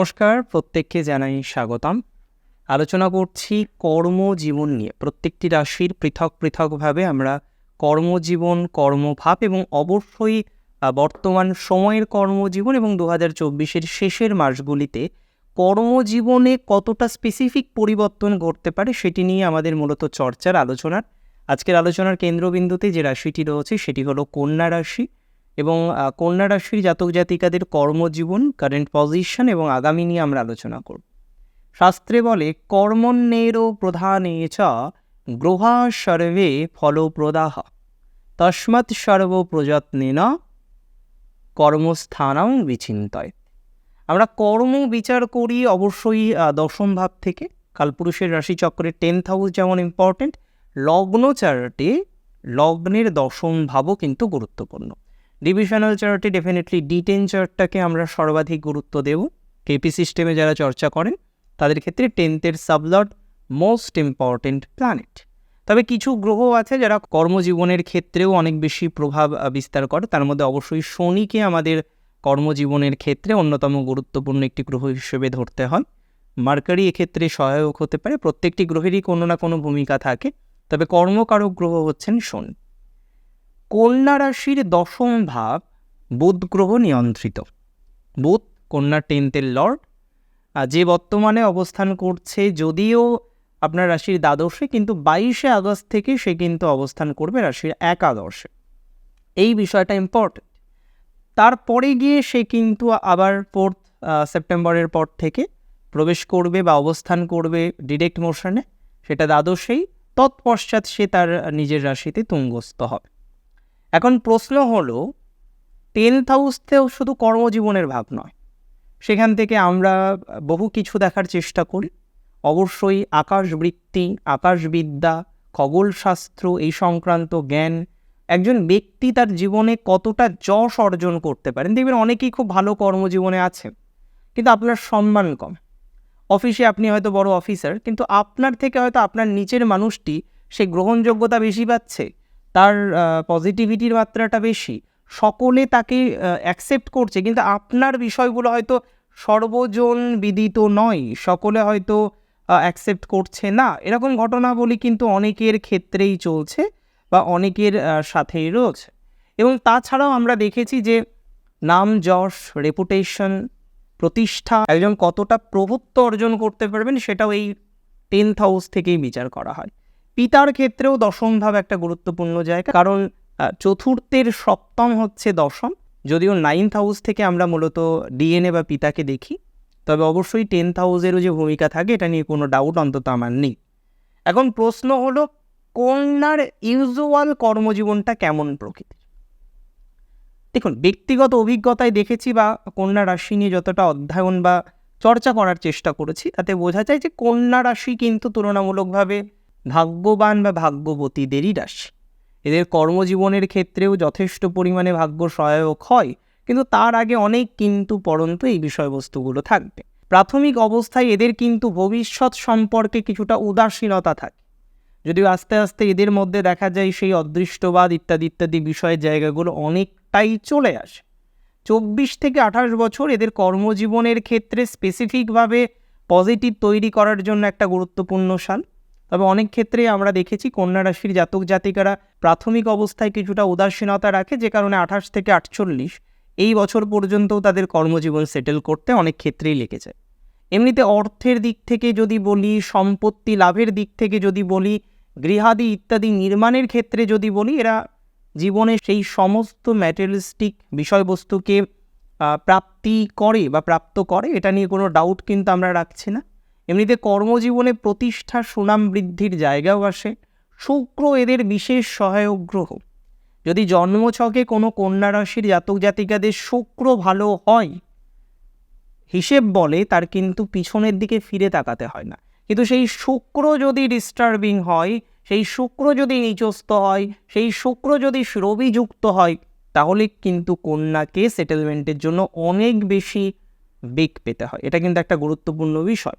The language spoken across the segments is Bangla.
নমস্কার, প্রত্যেককে জানাই স্বাগতম। আলোচনা করছি কর্মজীবন নিয়ে। প্রত্যেকটি রাশির পৃথক পৃথকভাবে আমরা কর্মজীবন, কর্মভাব এবং অবশ্যই বর্তমান সময়ের কর্মজীবন এবং দু হাজার চব্বিশের শেষের মাসগুলিতে কর্মজীবনে কতটা স্পেসিফিক পরিবর্তন ঘটতে পারে সেটি নিয়ে আমাদের মূলত চর্চার আলোচনার, আজকের আলোচনার কেন্দ্রবিন্দুতে যে রাশিটি রয়েছে সেটি হলো কন্যা রাশি। এবং কন্যা রাশির জাতক জাতিকাদের কর্মজীবন কারেন্ট পজিশন এবং আগামী নিয়ে আমরা আলোচনা করব। শাস্ত্রে বলে কর্মণ্যেরও প্রধানে চ গ্রহা সর্বে ফলপ্রদাহ। তস্মাৎ সর্ব প্রযত্নেন কর্মস্থানং বিচিন্তয়। আমরা কর্ম বিচার করি অবশ্যই দশম ভাব থেকে। কালপুরুষের রাশিচক্রের টেন্থ হাউস যেমন ইম্পর্টেন্ট লগ্ন চার্টে লগ্নের দশম ভাবও কিন্তু গুরুত্বপূর্ণ। ডিভিশনাল চার্টে ডেফিনেটলি ডি টেন চার্টটাকে আমরা সর্বাধিক গুরুত্ব দেব। কেপি সিস্টেমে যারা চর্চা করেন, তাদের ক্ষেত্রে টেন্থের সাবলট মোস্ট ইম্পর্টেন্ট প্ল্যানেট তবে কিছু গ্রহ আছে যারা কর্মজীবনের ক্ষেত্রেও অনেক বেশি প্রভাব বিস্তার করে। তার মধ্যে অবশ্যই শনিকে আমাদের কর্মজীবনের ক্ষেত্রে অন্যতম গুরুত্বপূর্ণ একটি গ্রহ হিসেবে ধরতে হয়। মার্কারি এক্ষেত্রে সহায়ক হতে পারে। প্রত্যেকটি গ্রহেরই কোনো না কোনো ভূমিকা থাকে। তবে কর্মকারক গ্রহ হচ্ছেন শনি। কন্যা রাশির দশম ভাব বুধ গ্রহ নিয়ন্ত্রিত। বুধ কন্যা টেন্থের লর্ড। যে বর্তমানে অবস্থান করছে, যদিও আপনার রাশির দ্বাদশে, কিন্তু বাইশে আগস্ট থেকে সে কিন্তু অবস্থান করবে রাশির একাদশে। এই বিষয়টা ইম্পর্টেন্ট তারপরে গিয়ে সে কিন্তু আবার ফোর্থ সেপ্টেম্বরের পর থেকে প্রবেশ করবে বা অবস্থান করবে ডিরেক্ট মোশনে সেটা দ্বাদশেই। তৎপশ্চাৎ সে তার নিজের রাশিতে তুঙ্গস্থ হবে। এখন প্রশ্ন হলো টেন্থ হাউসতেও শুধু কর্মজীবনের ভাব নয়। সেখান থেকে আমরা বহু কিছু দেখার চেষ্টা করি। অবশ্যই আকাশবৃত্তি, আকাশবিদ্যা, খগোলশাস্ত্র এই সংক্রান্ত জ্ঞান একজন ব্যক্তি তার জীবনে কতটা যশ অর্জন করতে পারেন দেখবেন অনেকেই খুব ভালো কর্মজীবনে আছেন, কিন্তু আপনার সম্মান কম। অফিসে আপনি হয়তো বড় অফিসার কিন্তু আপনার থেকে হয়তো আপনার নিচের মানুষটি সে গ্রহণযোগ্যতা বেশি পাচ্ছে। তার পজিটিভিটির মাত্রাটা বেশি। সকলে তাকে অ্যাকসেপ্ট করছে। কিন্তু আপনার বিষয়গুলো হয়তো সর্বজন বিদিত নয়। সকলে হয়তো অ্যাকসেপ্ট করছে না। এরকম ঘটনাবলী কিন্তু অনেকের ক্ষেত্রেই চলছে বা অনেকের সাথেই রয়েছে। এবং তাছাড়াও আমরা দেখেছি যে নাম যশ রেপুটেশন প্রতিষ্ঠা, একজন কতটা প্রভুত্ব অর্জন করতে পারবেন সেটাও এই টেন্থ হাউস থেকেই বিচার করা হয়। পিতার ক্ষেত্রেও দশম ভাব একটা গুরুত্বপূর্ণ জায়গা। কারণ চতুর্থের সপ্তম হচ্ছে দশম। যদিও নাইন্থ হাউস থেকে আমরা মূলত ডিএনএ বা পিতাকে দেখি, তবে অবশ্যই টেন্থ হাউসেরও যে ভূমিকা থাকে, এটা নিয়ে কোনো ডাউট অন্তত আমার নেই। এখন প্রশ্ন হলো, কন্যার ইউজুয়াল কর্মজীবনটা কেমন প্রকৃতির? দেখুন, ব্যক্তিগত অভিজ্ঞতায় দেখেছি বা কন্যা রাশি নিয়ে যতটা অধ্যয়ন বা চর্চা করার চেষ্টা করেছি, তাতে বোঝা যায় যে কন্যা রাশি কিন্তু তুলনামূলকভাবে ভাগ্যবান বা ভাগ্যবতীদেরই রাশি এদের কর্মজীবনের ক্ষেত্রেও যথেষ্ট পরিমাণে ভাগ্য সহায়ক হয়, কিন্তু তার আগে অনেক কিন্তু পরন্তু এই বিষয়বস্তুগুলো থাকবে। প্রাথমিক অবস্থায় এদের কিন্তু ভবিষ্যৎ সম্পর্কে কিছুটা উদাসীনতা থাকে। যদিও আস্তে আস্তে এদের মধ্যে দেখা যায় সেই অদৃষ্টবাদ ইত্যাদি ইত্যাদি বিষয়ের জায়গাগুলো অনেকটাই চলে আসে। চব্বিশ থেকে আঠাশ বছর এদের কর্মজীবনের ক্ষেত্রে স্পেসিফিকভাবে পজিটিভ তৈরি করার জন্য একটা গুরুত্বপূর্ণ সাল। তবে অনেক ক্ষেত্রে আমরা দেখেছি কন্যা রাশির জাতক জাতিকারা প্রাথমিক অবস্থায় কিছুটা উদাসীনতা রাখে, যে কারণে আঠাশ থেকে আটচল্লিশ এই বছর পর্যন্তও তাদের কর্মজীবন সেটেল করতে অনেক ক্ষেত্রেই লেগেছে। এমনিতে অর্থের দিক থেকে যদি বলি, সম্পত্তি লাভের দিক থেকে যদি বলি, গৃহাদি ইত্যাদি নির্মাণের ক্ষেত্রে যদি বলি, এরা জীবনে সেই সমস্ত ম্যাটেরিয়ালিস্টিক বিষয়বস্তুকে প্রাপ্তি করে বা প্রাপ্ত করে, এটা নিয়ে কোনো ডাউট কিন্তু আমরা রাখছি না। এমনিতে কর্মজীবনে প্রতিষ্ঠা সুনাম বৃদ্ধির জায়গাও আসে। শুক্র এদের বিশেষ সহায়ক গ্রহ। যদি জন্মছকে কোনো কন্যা রাশির জাতক জাতিকাদের শুক্র ভালো হয়, হিসেব বলে তার কিন্তু পিছনের দিকে ফিরে তাকাতে হয় না। কিন্তু সেই শুক্র যদি ডিস্টার্বিং হয়, সেই শুক্র যদি নিচস্থ হয়, সেই শুক্র যদি রবিযুক্ত হয়, তাহলে কিন্তু কন্যাকে সেটেলমেন্টের জন্য অনেক বেশি বেগ পেতে হয়। এটা কিন্তু একটা গুরুত্বপূর্ণ বিষয়।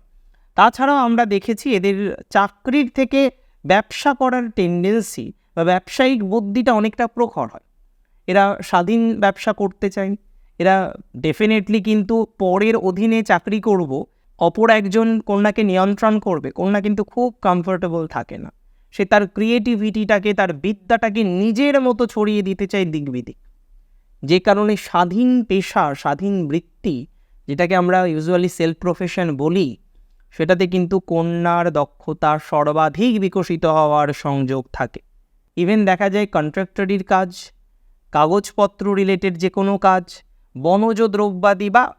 তাছাড়াও আমরা দেখেছি এদের চাকরির থেকে ব্যবসা করার টেন্ডেন্সি বা ব্যবসায়িক বুদ্ধিটা অনেকটা প্রখর হয়। এরা স্বাধীন ব্যবসা করতে চায়। এরা ডেফিনেটলি কিন্তু পরের অধীনে চাকরি করব, অপর একজন কন্যাকে নিয়ন্ত্রণ করবে, কন্যা কিন্তু খুব কমফোর্টেবল থাকে না। সে তার ক্রিয়েটিভিটিটাকে তার বিদ্যাটাকে নিজের মতো ছড়িয়ে দিতে চায় দিক বিদিক যে কারণে স্বাধীন পেশা, স্বাধীন বৃত্তি, যেটাকে আমরা ইউজুয়ালি সেলফ প্রফেশন বলি সেটাতে কিন্তু কন্যার দক্ষতা সর্বাধিক বিকশিত হওয়ার সংযোগ থাকে। ইভেন দেখা যায় কন্ট্রাক্টরির কাজ, কাগজপত্র রিলেটেড যে কোনো কাজ, বনজ দ্রব্যাদি বা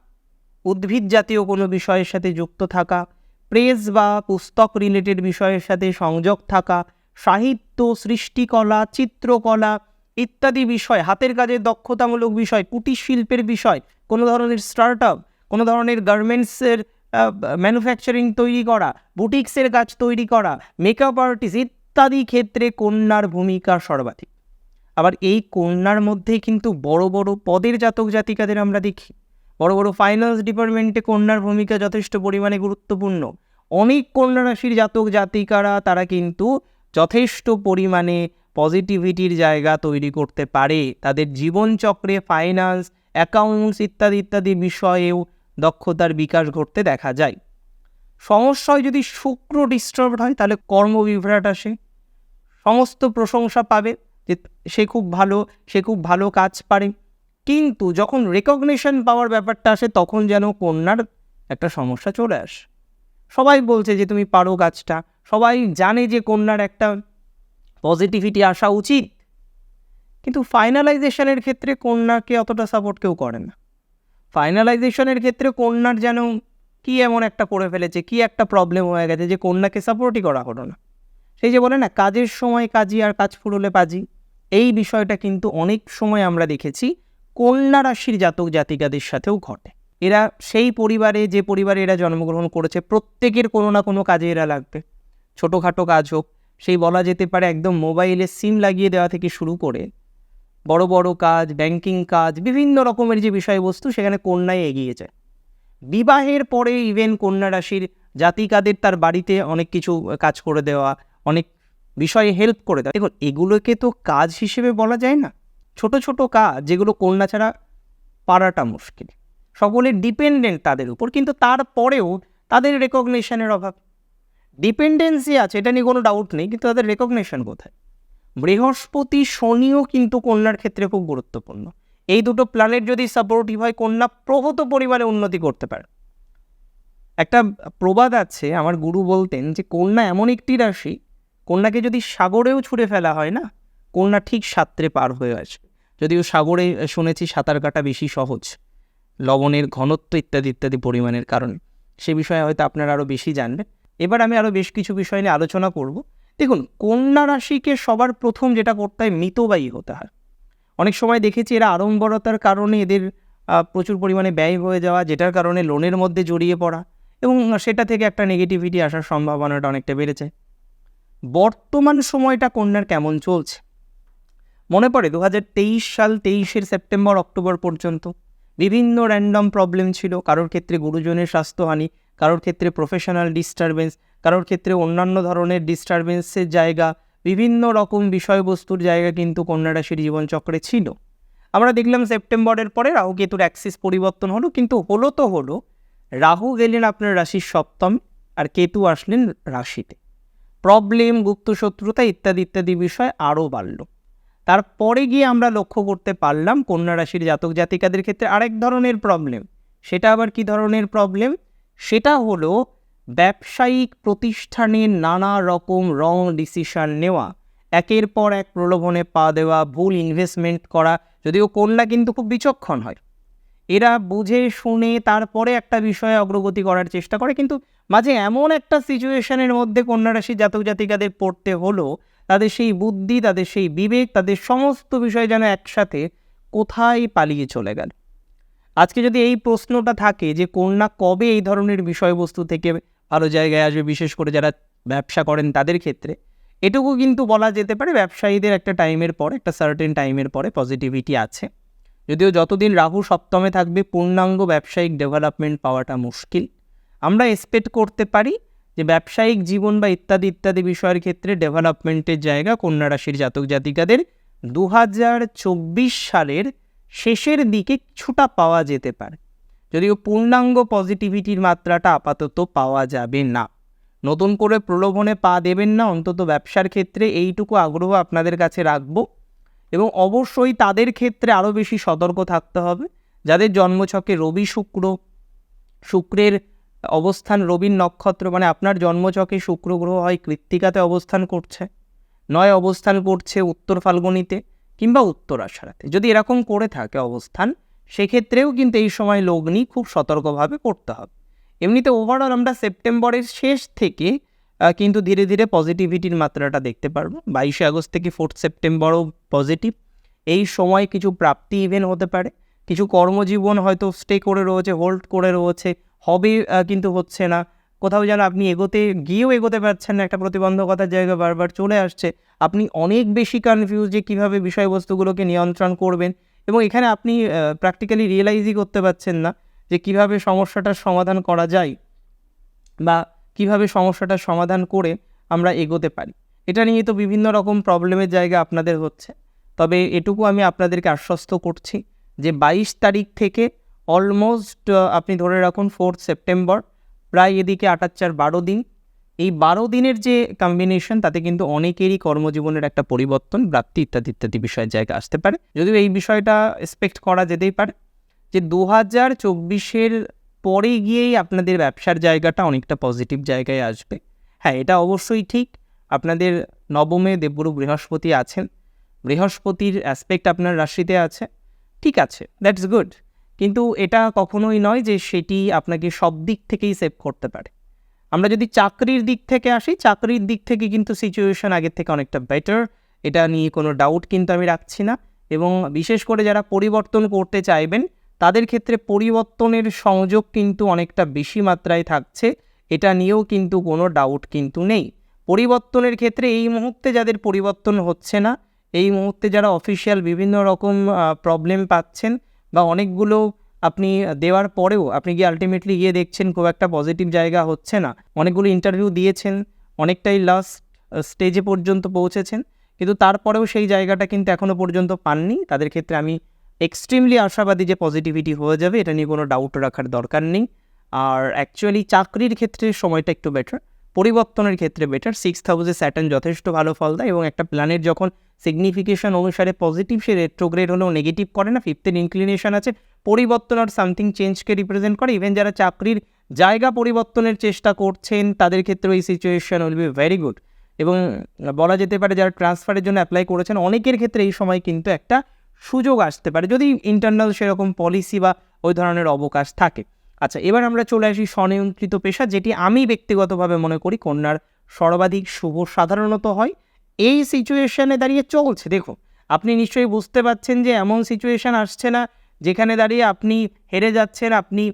উদ্ভিদ জাতীয় কোনো বিষয়ের সাথে যুক্ত থাকা প্রেস বা পুস্তক রিলেটেড বিষয়ের সাথে সংযোগ থাকা, সাহিত্য, সৃষ্টিকলা, চিত্রকলা ইত্যাদি বিষয়, হাতের কাজের দক্ষতামূলক বিষয়, কুটির শিল্পের বিষয়, কোনো ধরনের স্টার্ট আপ কোনো ধরনের গার্মেন্টসের ম্যানুফ্যাকচারিং তৈরি করা বুটিক্সের কাজ তৈরি করা মেকআপ আর্টিস্ট ইত্যাদি ক্ষেত্রে কন্যার ভূমিকা সর্বাধিক। আবার এই কন্যার মধ্যেই কিন্তু বড় বড় পদের জাতক জাতিকাদের আমরা দেখি। বড় বড় ফাইন্যান্স ডিপার্টমেন্টে কন্যার ভূমিকা যথেষ্ট পরিমাণে গুরুত্বপূর্ণ। অনেক কন্যা রাশির জাতক জাতিকারা তারা কিন্তু যথেষ্ট পরিমাণে পজিটিভিটির জায়গা তৈরি করতে পারে। তাদের জীবনচক্রে ফাইন্যান্স অ্যাকাউন্টস ইত্যাদি ইত্যাদি বিষয়েও দক্ষতার বিকাশ ঘটতে দেখা যায়। সমস্যায় যদি শুক্র ডিস্টার্ব হয়, তাহলে কর্মবিভ্রাট আসে। সমস্ত প্রশংসা পাবে যে সে খুব ভালো, সে খুব ভালো কাজ পারে। কিন্তু যখন রেকগনিশন পাওয়ার ব্যাপারটা আসে, তখন যেন কন্যার একটা সমস্যা চলে আসে। সবাই বলছে যে, তুমি পারো কাজটা। সবাই জানে যে, কন্যার একটা পজিটিভিটি আসা উচিত। কিন্তু ফাইনালাইজেশনের ক্ষেত্রে কন্যাকে অতটা সাপোর্ট কেউ করে না। ফাইনালাইজেশনের ক্ষেত্রে কন্যার যেন কি এমন একটা করে ফেলেছে, কি একটা প্রবলেম হয়ে গেছে যে কন্যাকে সাপোর্টই করা হলো না। সেই যে বলে না, কাজের সময় কাজী আর কাজ ফুরলে পাজি, এই বিষয়টা কিন্তু অনেক সময় আমরা দেখেছি কন্যা রাশির জাতক জাতিকাদের সাথেও ঘটে। এরা সেই পরিবারে, যে পরিবারে এরা জন্মগ্রহণ করেছে, প্রত্যেকের কোনো না কোনো কাজে এরা লাগবে। ছোটোখাটো কাজ হোক, সেই বলা যেতে পারে একদম মোবাইলে সিম লাগিয়ে দেওয়া থেকে শুরু করে বড় বড় কাজ ব্যাংকিং কাজ, বিভিন্ন রকমের যে বিষয়বস্তু সেখানে কন্যায় এগিয়ে যায় বিবাহের পরে ইভেন কন্যা রাশির জাতিকাদের তার বাড়িতে অনেক কিছু কাজ করে দেওয়া, অনেক বিষয়ে হেল্প করে দেওয়া। দেখুন, এগুলোকে তো কাজ হিসেবে বলা যায় না। ছোট ছোট কাজ যেগুলো কন্যা ছাড়া পারাটা মুশকিল। সকলে ডিপেন্ডেন্ট তাদের উপর, কিন্তু তারপরেও তাদের রেকগনিশনের অভাব। ডিপেন্ডেন্সি আছে, এটা নিয়ে কোনো ডাউট নেই, কিন্তু তাদের রেকগনিশন কোথায়? বৃহস্পতি শনিও কিন্তু কন্যার ক্ষেত্রে খুব গুরুত্বপূর্ণ। এই দুটো প্ল্যানেট যদি সাপোর্টিভ হয়, কন্যা প্রভূত পরিমাণে উন্নতি করতে পারে। একটা প্রবাদ আছে, আমার গুরু বলতেন যে কন্যা এমন একটি রাশি, কন্যাকে যদি সাগরেও ছুঁড়ে ফেলা হয় না, কন্যা ঠিক সাঁতরে পার হয়ে আসবে যদিও সাগরে শুনেছি সাঁতার কাটা বেশি সহজ, লবণের ঘনত্ব ইত্যাদি ইত্যাদি পরিমাণের কারণে। সে বিষয়ে হয়তো আপনারা আরও বেশি জানবেন। এবার আমি আরও বেশ কিছু বিষয় নিয়ে আলোচনা করব। দেখুন, কন্যা রাশিকে সবার প্রথম যেটা করতে হয় মিতবায়ী হতে হয়। অনেক সময় দেখেছি এরা আড়ম্বরতার কারণে এদের প্রচুর পরিমাণে ব্যয় হয়ে যাওয়া, যেটার কারণে লোনের মধ্যে জড়িয়ে পড়া এবং সেটা থেকে একটা নেগেটিভিটি আসার সম্ভাবনাটা অনেকটা বেড়েছে। বর্তমান সময়টা কন্যার কেমন চলছে? মনে পড়ে দু হাজার তেইশ সাল তেইশের সেপ্টেম্বর অক্টোবর পর্যন্ত বিভিন্ন র্যান্ডম প্রবলেম ছিল, কারোর ক্ষেত্রে গুরুজনের স্বাস্থ্যহানি কারোর ক্ষেত্রে প্রফেশনাল ডিস্টারবেন্স কারোর ক্ষেত্রে অন্যান্য ধরনের ডিস্টারবেন্সের জায়গা, বিভিন্ন রকম বিষয়বস্তুর জায়গা কিন্তু কন্যা রাশির জীবনচক্রে ছিল। আমরা দেখলাম সেপ্টেম্বরের পরে রাহু কেতুর অ্যাক্সিস পরিবর্তন হলো, কিন্তু হলো তো হলো, রাহু গেলেন আপনার রাশির সপ্তম আর কেতু আসলেন রাশিতে। প্রবলেম গুপ্ত শত্রুতা ইত্যাদি ইত্যাদি বিষয় আরও বাড়ল। তারপরে গিয়ে আমরা লক্ষ্য করতে পারলাম কন্যা রাশির জাতক জাতিকাদের ক্ষেত্রে আরেক ধরনের প্রবলেম সেটা আবার কি ধরনের প্রবলেম সেটা হলো ব্যবসায়িক প্রতিষ্ঠানের নানা রকম রং ডিসিশন নেওয়া, একের পর এক প্রলোভনে পা দেওয়া, ভুল ইনভেস্টমেন্ট করা, যদিও কন্যা কিন্তু খুব বিচক্ষণ হয়। এরা বুঝে শুনে তারপরে একটা বিষয়ে অগ্রগতি করার চেষ্টা করে, কিন্তু মাঝে এমন একটা সিচুয়েশনের মধ্যে কন্যা রাশির জাতক জাতিকাদের পড়তে হলো, তাদের সেই বুদ্ধি, তাদের সেই বিবেক, তাদের সমস্ত বিষয় যেন একসাথে কোথায় পালিয়ে চলে গেল। আজকে যদি এই প্রশ্নটা থাকে যে কন্যা কবে এই ধরনের বিষয়বস্তু থেকে ভালো জায়গায় আসবে, বিশেষ করে যারা ব্যবসা করেন তাদের ক্ষেত্রে, এটুকু কিন্তু বলা যেতে পারে ব্যবসায়ীদের একটা টাইমের পর, একটা সার্টেন টাইমের পরে পজিটিভিটি আছে। যদিও যতদিন রাহু সপ্তমে থাকবে, পূর্ণাঙ্গ ব্যবসায়িক ডেভেলপমেন্ট পাওয়াটা মুশকিল। আমরা এক্সপেক্ট করতে পারি যে ব্যবসায়িক জীবন বা ইত্যাদি ইত্যাদি বিষয়ের ক্ষেত্রে ডেভেলপমেন্টের জায়গা কন্যা রাশির জাতক জাতিকাদের দু হাজার চব্বিশ সালের শেষের দিকে কিছুটা পাওয়া যেতে পারে। যদিও পূর্ণাঙ্গ পজিটিভিটির মাত্রাটা আপাতত পাওয়া যাবে না। নতুন করে প্রলোভনে পা দেবেন না, অন্তত ব্যবসার ক্ষেত্রে এইটুকু আগ্রহ আপনাদের কাছে রাখব। এবং অবশ্যই তাদের ক্ষেত্রে আরও বেশি সতর্ক থাকতে হবে। যাদের জন্মছকে রবি শুক্র, শুক্রের অবস্থান রবির নক্ষত্র মানে আপনার জন্মছকে শুক্র গ্রহ হয় কৃত্তিকাতে অবস্থান করছে, নয় অবস্থান করছে উত্তর ফাল্গুনিতে। কিংবা উত্তর আষাঢ়াতে যদি এরকম করে থাকে অবস্থান, সেক্ষেত্রেও কিন্তু এই সময় লগ্নি খুব সতর্কভাবে করতে হবে। এমনিতে ওভারঅল আমরা সেপ্টেম্বরের শেষ থেকে কিন্তু ধীরে ধীরে পজিটিভিটির মাত্রাটা দেখতে পারব। বাইশে আগস্ট থেকে ফোর্থ সেপ্টেম্বরও পজিটিভ এই সময় কিছু প্রাপ্তি ইভেন্ট হতে পারে। কিছু কর্মজীবন হয়তো স্টে করে রয়েছে হোল্ড করে রয়েছে। হবে কিন্তু হচ্ছে না। কোথাও যেন আপনি এগোতে, গিয়েও এগোতে পারছেন না, একটা প্রতিবন্ধকতার জায়গা বারবার চলে আসছে, আপনি অনেক বেশি কনফিউজ যে কীভাবে বিষয়বস্তুগুলোকে নিয়ন্ত্রণ করবেন এবং এখানে আপনি প্র্যাকটিক্যালি রিয়েলাইজই করতে পারছেন না যে কীভাবে সমস্যাটার সমাধান করা যায় বা কীভাবে সমস্যাটার সমাধান করে আমরা এগোতে পারি। এটা নিয়ে তো বিভিন্ন রকম প্রবলেমের জায়গা আপনাদের হচ্ছে। তবে এটুকু আমি আপনাদেরকে আশ্বস্ত করছি যে বাইশ তারিখ থেকে অলমোস্ট আপনি ধরে রাখুন ফোর্থ সেপ্টেম্বর প্রায় এদিকে আটার চার বারো দিন। এই বারো দিনের যে কম্বিনেশন তাতে কিন্তু অনেকেরই কর্মজীবনের একটা পরিবর্তন প্রাপ্তি ইত্যাদি ইত্যাদি বিষয়ের জায়গা আসতে পারে। যদিও এই বিষয়টা এক্সপেক্ট করা যেতেই পারে যে দু হাজার চব্বিশের পরে গিয়েই আপনাদের ব্যবসার জায়গাটা অনেকটা পজিটিভ জায়গায় আসবে। হ্যাঁ এটা অবশ্যই ঠিক। আপনাদের নবমে দেবগুরু বৃহস্পতি আছেন। বৃহস্পতির অ্যাসপেক্ট আপনার রাশিতে আছে। ঠিক আছে দ্যাটস গুড কিন্তু এটা কখনোই নয় যে সেটি আপনাকে সব দিক থেকেই সেভ করতে পারে। আমরা যদি চাকরির দিক থেকে আসি, চাকরির দিক থেকে কিন্তু সিচুয়েশন আগের থেকে অনেকটা বেটার এটা নিয়ে কোনো ডাউট কিন্তু আমি রাখছি না। এবং বিশেষ করে যারা পরিবর্তন করতে চাইবেন, তাদের ক্ষেত্রে পরিবর্তনের সংযোগ কিন্তু অনেকটা বেশি মাত্রায় থাকছে। এটা নিয়েও কিন্তু কোনো ডাউট কিন্তু নেই। পরিবর্তনের ক্ষেত্রে এই মুহূর্তে যাদের পরিবর্তন হচ্ছে না, এই মুহূর্তে যারা অফিসিয়াল বিভিন্ন রকম প্রবলেম পাচ্ছেন বা অনেকগুলো আপনি দেওয়ার পরেও আপনি গিয়ে আলটিমেটলি গিয়ে দেখছেন খুব একটা পজিটিভ জায়গা হচ্ছে না। অনেকগুলো ইন্টারভিউ দিয়েছেন, অনেকটাই লাস্ট স্টেজে পর্যন্ত পৌঁছেছেন। কিন্তু তারপরেও সেই জায়গাটা কিন্তু এখনও পর্যন্ত পাননি। তাদের ক্ষেত্রে আমি এক্সট্রিমলি আশাবাদী যে পজিটিভিটি হয়ে যাবে, এটা নিয়ে কোনো ডাউট রাখার দরকার নেই। আর অ্যাকচুয়ালি চাকরির ক্ষেত্রে সময়টা একটু বেটার পরিবর্তনের ক্ষেত্রে বেটার সিক্স হাউসে স্যাটার্ন যথেষ্ট ভালো ফল দেয় এবং একটা প্ল্যানের যখন সিগনিফিকেশন অনুসারে পজিটিভ সে রেট্রোগ্রেড হলেও নেগেটিভ করে না ফিফথের ইনক্লিনেশন আছে। পরিবর্তন আর সামথিং চেঞ্জকে রিপ্রেজেন্ট করে। ইভেন যারা চাকরির জায়গা পরিবর্তনের চেষ্টা করছেন, তাদের ক্ষেত্রে এই situation will be very good এবং বলা যেতে পারে যারা ট্রান্সফারের জন্য অ্যাপ্লাই করেছেন, অনেকের ক্ষেত্রে এই সময় কিন্তু একটা সুযোগ আসতে পারে। যদি ইন্টারনাল সেরকম পলিসি বা ওই ধরনের অবকাশ থাকে। আচ্ছা এবার আমরা চলে আসি স্বনিয়ন্ত্রিত পেশা, যেটি আমি ব্যক্তিগতভাবে মনে করি কন্যার সর্বাধিক শুভ সাধারণত হয়। এই সিচুয়েশনে দাঁড়িয়ে চলছে। দেখুন, আপনি নিশ্চয়ই বুঝতে পারছেন যে এমন সিচুয়েশন আসছে না, যেখানে দাঁড়িয়ে আপনি হেরে যাচ্ছেন, আপনি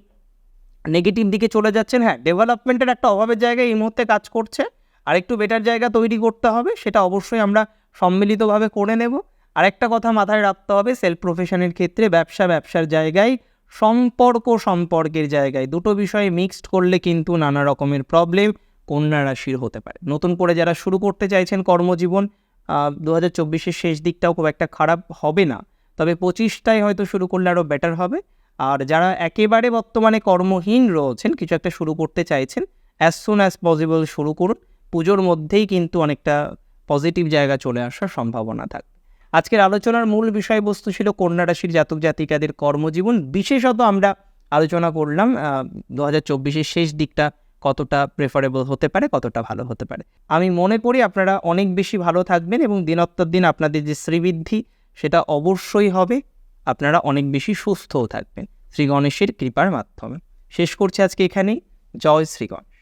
নেগেটিভ দিকে চলে যাচ্ছেন। হ্যাঁ ডেভেলপমেন্টের একটা অভাবের জায়গায় এই মুহূর্তে কাজ করছে। আর একটু বেটার জায়গা তৈরি করতে হবে, সেটা অবশ্যই আমরা সম্মিলিতভাবে করে নেব। আরেকটা কথা মাথায় রাখতে হবে সেলফ প্রফেশনের ক্ষেত্রে ব্যবসা ব্যবসার জায়গায় সম্পর্ক সম্পর্কের জায়গায় দুটো বিষয়ে মিক্সড করলে কিন্তু নানা রকমের প্রবলেম কন্যা রাশির হতে পারে। নতুন করে যারা শুরু করতে চাইছেন কর্মজীবন দু হাজার চব্বিশের শেষ দিকটাও খুব একটা খারাপ হবে না। তবে পঁচিশটায় হয়তো শুরু করলে আরও বেটার হবে। আর যারা একেবারে বর্তমানে কর্মহীন রয়েছেন, কিছু একটা শুরু করতে চাইছেন অ্যাজ সুন অ্যাজ পসিবল শুরু করুন। পুজোর মধ্যেই কিন্তু অনেকটা পজিটিভ জায়গা চলে আসার সম্ভাবনা থাকবে। আজকের আলোচনার মূল বিষয়বস্তু ছিল কন্যা রাশির জাতক জাতিকাদের কর্মজীবন। বিশেষত আমরা আলোচনা করলাম দু হাজার শেষ দিকটা কতটা প্রেফারেবল হতে পারে, কতটা ভালো হতে পারে। আমি মনে করি আপনারা অনেক বেশি ভালো থাকবেন এবং দিনোত্তর দিন আপনাদের যে শ্রীবৃদ্ধি, সেটা অবশ্যই হবে। আপনারা অনেক বেশি সুস্থও থাকবেন শ্রী গণেশের কৃপার মাধ্যমে। শেষ করছি আজকে এখানেই। জয় শ্রী গণেশ।